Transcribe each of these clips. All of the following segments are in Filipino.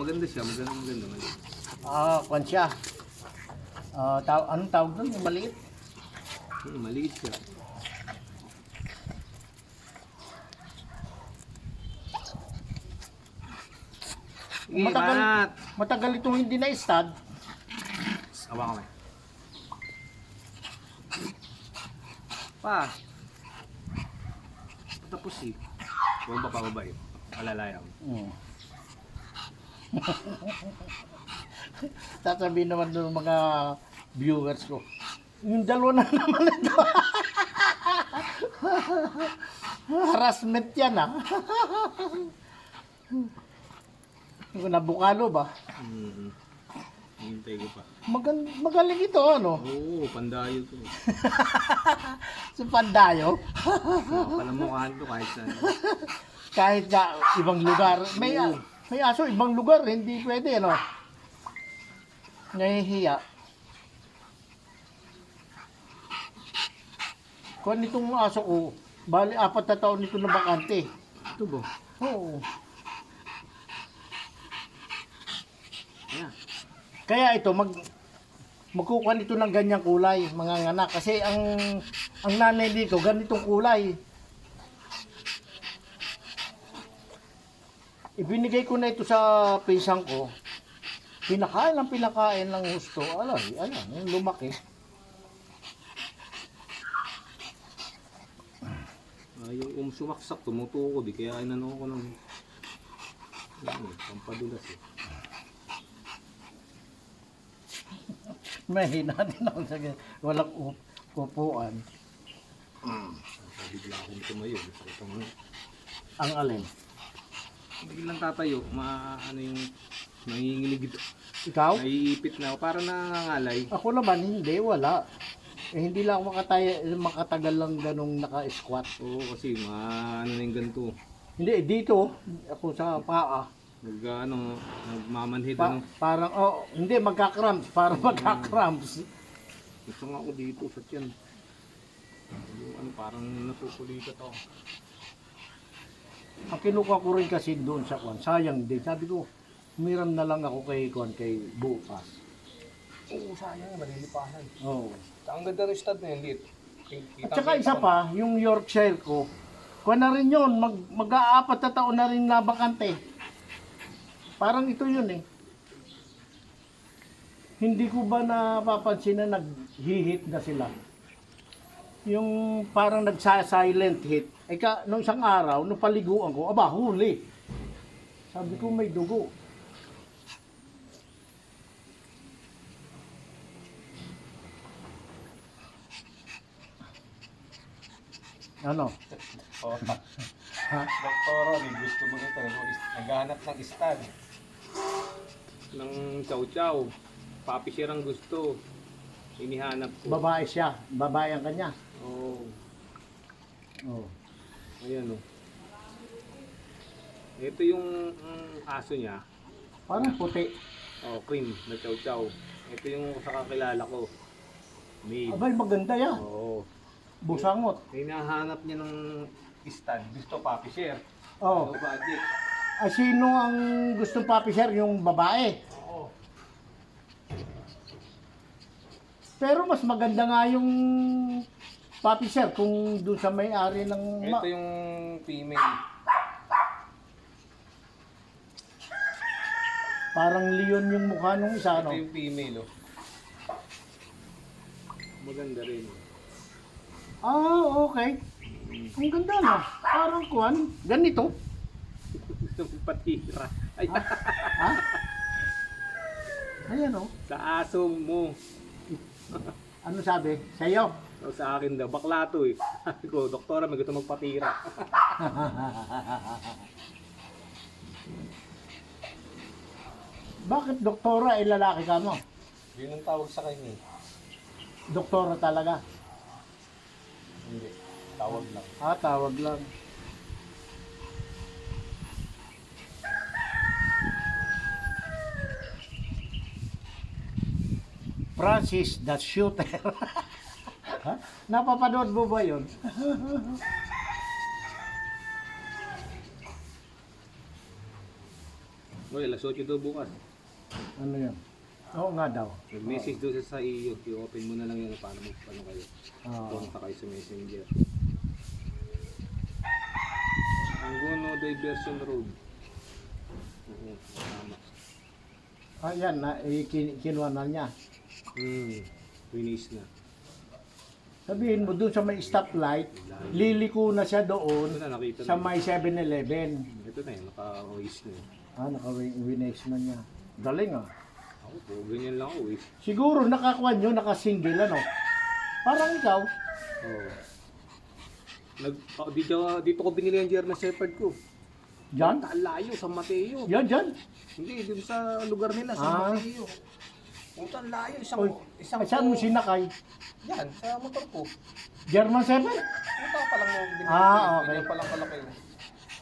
maganda siya, maganda, maganda. Ah, kwan siya. Ah, taw anong tawag doon? Yung maliit? Hmm, maliit siya. Sige, Matagal- banat! Matagal itong hindi na stud. Awa ka Pa. Tapos eh. Huwag pa pababa eh. Alalayaw. Hmm. Sasabihin naman ng mga viewers ko, yung dalawa na naman ito. Harassment yan ah. Nabukalo ba? Mm-hmm. Hintay ko pa. Magan magaling ito ano? Oo, pandayo to. Si Pandayo. Palamukhaan to kahit saan. Kahit sa ibang lugar. May, may aso ibang lugar, hindi pwede ano. Nahihiya. Kung itong aso ko, bali apat na taon nito na bakante. Ito ba? Oo. Kaya ito mag magkukuha nito ng ganyang kulay, mga nganak kasi ang ang nanay dito ganitong kulay. Ibinigay ko na ito sa pisang ko. Pinakain lang pinakain ng gusto. Alay, ayan, yung lumaki. Ah, yung um, sumaksak, tumutuko di kaya inano ko ng ano, pampadulas eh. Mahina din ako sa ganyan. walang up- upuan. Kaya bigla akong tumayo. Ang Ang alin. Biglang tatayo, ma ano yung nanginginig ito. Ikaw? Naiipit na ako, parang nangangalay. Ako naman, hindi, wala. Eh, hindi lang ako makataya, makatagal lang ganong naka-squat. Oo, kasi ma ano na yung ganito. Hindi, eh, dito, ako sa paa. Nag ano, nagmamanhid Pa- ano. parang, oh, hindi, magka-cramps. Parang magka-cramps. Gusto nga ako dito sa tiyan. Yung ano, parang nasusulikat ako. Ang kinukuha ko rin kasi doon sa kwan, sayang din. Sabi ko, umiram na lang ako kay kwan, kay bukas. Oo, sayang, malilipahan. Oh. Ang ganda ng stud na yun, Lit. At saka isa pa, yung Yorkshire ko, kwan na rin yun, mag, mag-aapat na taon na rin nabakante. Parang ito yun eh. Hindi ko ba napapansin na nag-hit na sila? Yung parang nagsa-silent hit. Eh ka, nung isang araw, nung paliguan ko, aba, huli. Sabi ko may dugo. Ano? Oo. Ha? Doktoro, may gusto mo ito. Naghahanap ng stud. Ng chow-chow. Papi share ang gusto. Inihanap ko. Babae siya. Babae ang kanya. Oo. Oh. Ayan o. Ito yung mm, aso niya. Parang puti. Oh, cream na chow-chow. Ito yung sa kakilala ko. Maid. Abay, maganda yan. Oo. Busangot. Hinahanap niya ng stud. Gusto papi share. Oh. No budget. Ah, sino ang gustong papi share? Yung babae. Oo. Pero mas maganda nga yung papi share kung doon sa may-ari ng... Ito yung female. Parang leon yung mukha nung isa, no? Ito yung female oh. Maganda rin. Ah, okay. Ang ganda, no? Parang kuhan. Ganito. Gusto mo patira. Ay, Ha? Ayan, oh. sa aso mo. Ano sabi? Sa'yo? O sa akin daw, bakla to eh. Sabi ko, doktora, may gusto magpatira. Bakit doktora ay lalaki ka mo? Yun ang tawag sa kanya eh. Doktora talaga. Hindi, tawag lang. Ah, tawag lang. Francis the Shooter. Ha? Napapanood mo ba yun? Okay, alas 8 daw bukas. Ano yan? Oo nga daw. Nag-message doon sa sa iyo. I-open mo na lang yun paano mo paano kayo. Oo. Konta kayo sa messenger. Angono Diversion Road. Oo, tama. Ah, yan, na, eh, kin- kinuha na niya. Hmm, finish na. Sabihin mo, doon sa may stoplight, liliko na siya Ito doon na, nakita sa na. may 7-Eleven. Ito na yun, naka-waste na yun. Ah, naka-winex na niya. Galing ah. Ako po, ganyan lang ako waste. Siguro nakakuha nyo, nakasingle ano. Parang ikaw. Oo. Nag, ah, dito, dito ko binili ang German Shepherd ko. Diyan? Ang layo sa Mateo. Yan, dyan. Hindi, dito sa lugar nila, sa Ah. Mateo. Puta, ang layo. Isang, Oy, isang saan mo sinakay? Yan, sa motor ko. German Shepherd? Puta pa lang mo binili. Ah, okay. Ganyan pa lang pala kayo.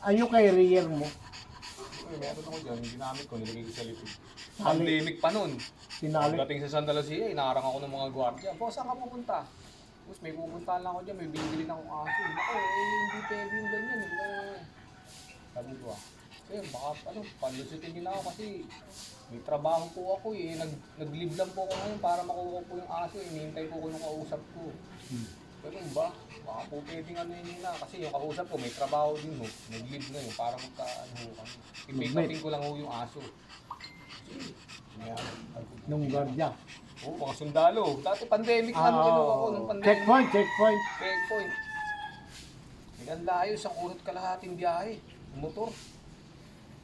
Ayun kay rear mo. Uy, meron ako dyan. Ginamit ko, nilagay ko sa likod. Pandemic pa nun. Sinali. Pagdating sa Santa Lucia, inaarang ako ng mga gwardiya. Boss, saan ka pupunta? Boss, may pupuntahan lang ako dyan. May bibili na akong aso. Ako, eh, hindi pwede yung ganyan. Eh. Sabi ko ah. Eh, baka ano, panlusitin nila ako kasi may trabaho po ako eh. Nag, nag-leave lang po ako ngayon para makuha po yung aso. Eh. Hinihintay po ko yung kausap ko. Ganun ba? Baka po pwedeng ano yun nila. Kasi yung kausap ko may trabaho din ho. Nag-leave na yun para magka ano ho kami. Ko lang ho yung aso. Yeah. Nung gardya. Oo, mga sundalo. Dati pandemic Ah, lang kinuha ko nung pandemic. checkpoint, checkpoint. Checkpoint. Ang layo sa kurot kalahating biyahe. Motor.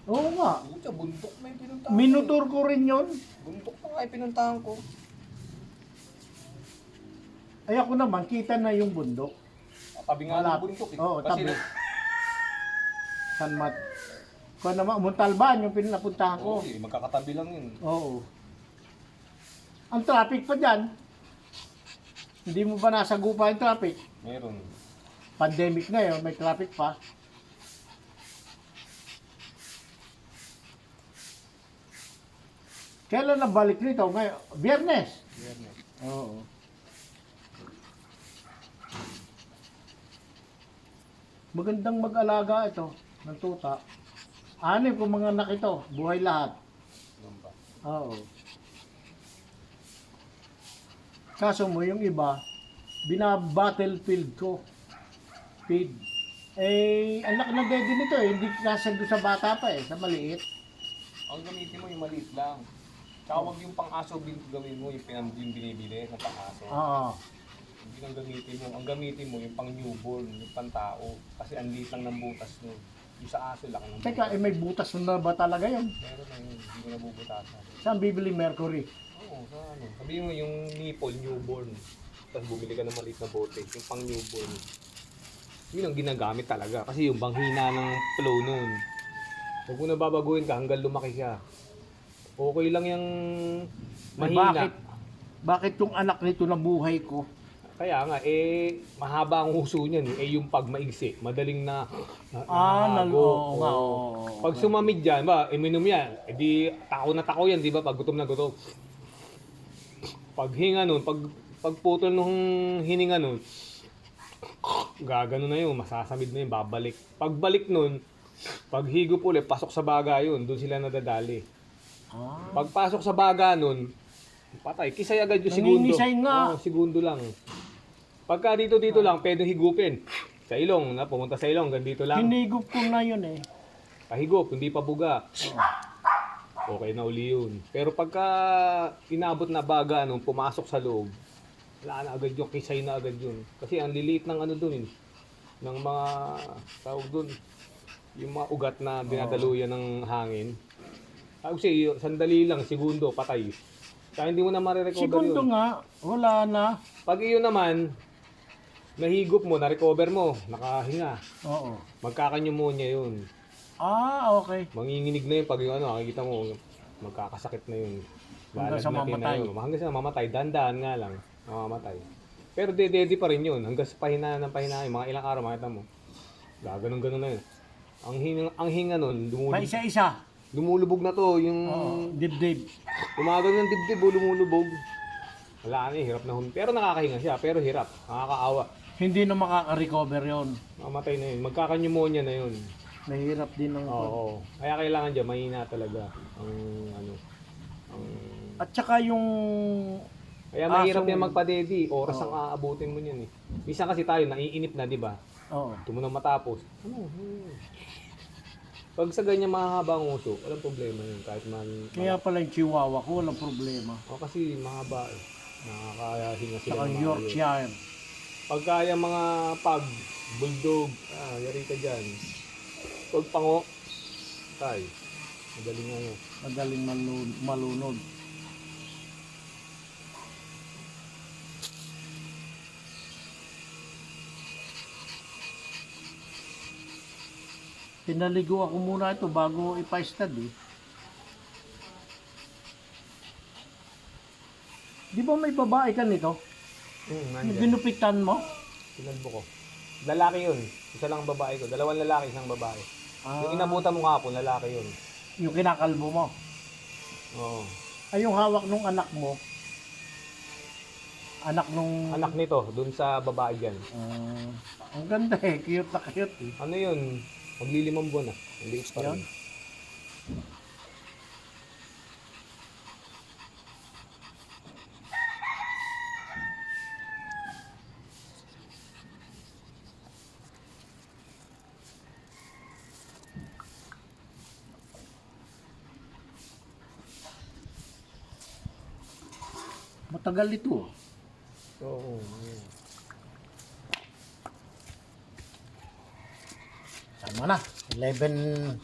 Oo nga. Puta, bundok na yung pinuntahan Minutor ko rin yon. ko. Bundok na nga yung pinuntahan ko. Ay ako naman, kita na yung bundok. Tabi nga ng Malapit. bundok eh. Oo, Kasi tabi. na- San Mat. Kung naman, Montalban yung pinapuntahan Oo, ko. eh, magkakatabi lang yun. Oo. Ang traffic pa dyan. Hindi mo ba nasagupa yung traffic? Meron. Pandemic na yun, may traffic pa. Kailan na balik nito? Ngayon, biyernes. Meron. Oo. Magandang mag-alaga ito ng tuta. Anim kung mga anak ito, buhay lahat. Oo. Kaso mo, yung iba, bina-battlefield ko. Feed. Eh, anak na daddy nito eh, hindi kasag sa bata pa eh, sa maliit. Ang gamitin mo yung maliit lang. Tsaka huwag yung pang-aso bin gawin mo yung, pinam, yung binibili ng pang-aso. Oo. Hindi ang gamitin mo. Ang gamitin mo yung pang-newborn, yung pang-tao. Kasi ang liit lang ng butas nun. Yung sa aso lang ng Teka, eh, may butas na ba talaga yun? Meron na yun. Hindi mo nabubutasan. Saan bibili mercury? Oo, sa ano. Sabihin mo yung nipple, newborn. Tapos bumili ka ng maliit na bote. Yung pang-newborn. Yun ang ginagamit talaga. Kasi yung banghina ng flow nun. Huwag mo na babaguhin ka hanggang lumaki siya. Okay lang yung mahina. Bakit? Bakit yung anak nito na buhay ko? Kaya nga, eh, mahaba ang huso niyan. Eh, yung pag maigsi, madaling na, na Ah, nalo. nga, Oo. oo. Pag sumamid dyan, ba, iminom yan, eh di, takaw na takaw yan, di ba? Pag gutom na gutom. Pag hinga nun, pag, pag putol nung hininga nun, gagano na yun, masasamid na yun, babalik. Pagbalik nun, pag higop ulit, pasok sa baga yun, doon sila nadadali. Ah. Pagpasok sa baga nun, patay. Kisay agad yung segundo. Nangingisay nga. Oo, segundo lang. Pagka dito dito lang, pwedeng higupin. Sa ilong, na pumunta sa ilong, hanggang dito lang. Hinigop ko na yun eh. Pahigop, hindi pa buga. Okay na uli yun. Pero pagka inabot na baga, nung pumasok sa loob, wala na agad yung kisay na agad yun. Kasi ang liliit ng ano dun, eh, ng mga tawag dun, yung mga ugat na dinadaluyan ng hangin. Tawag siya, sandali lang, segundo, patay. Kaya hindi mo na marirecover Segundo yun. nga, wala na. Pag iyon naman, nahigop mo, na-recover mo, nakahinga, Oo. magkakanyumonya yun. Ah, okay. Manginginig na yun pag yung ano, makikita mo, magkakasakit na yun. Hanggang sa Lalagnatin mamatay. Na yun. Hanggang sa mamatay. Dandaan nga lang, mamamatay. Pero dededi pa rin yun. Hanggang sa pahinaan ng pahinaan, mga ilang araw, makita mo. Gaganon-ganon na yun. Ang hinga, ang hinga nun, Pa lumulubog, isa-isa. Lumulubog na to. Yung Oo. Dibdib. Umagaw ng dibdib, oh, lumulubog. Wala na eh, hirap na hum. Pero nakakahinga siya, pero hirap. Nakakaawa. Hindi na makaka-recover yon. Mamatay na yun. Magkakanyumonya na yun. Mahirap din ang Oo. Kaya kailangan dyan, mahina talaga ang ano. Ang... At saka yung Kaya mahirap Asong- yan magpa-daddy. Oras Oo. ang aabutin mo niyan eh. Minsan kasi tayo, naiinip na, di ba? oo. Ito mo na matapos. Ano? Hmm. Pag sa ganyan mahabang uso, walang problema yun. Kahit man... Kaya pala yung chihuahua ko, walang problema. O kasi mahaba eh. Nakakahinga sila. Saka ng maayos. Yorkshire. Pagka yung mga pag, bulldog, ah, yari ka dyan. Pag pango, tay, madaling ano. Madaling malun malunod. Pinaligo ako muna ito bago ipa-stud eh. Di ba may babae ka nito? Hmm, Yung nandyan. ginupitan mo? Tinalbo ko. Lalaki yun. Isa lang ang babae ko. Dalawang lalaki, isang babae. Ah, Yung inabutan mo kapon, lalaki yun. yung kinakalbo mo. Oo. Ay, yung hawak nung anak mo. Anak nung... Anak nito, dun sa babae dyan. Ah, ang ganda eh. Cute na cute eh. Ano yun? Maglilimang buwan na. Ang liit pa rin. Matagal ito. Oo. oo. Tama na. 11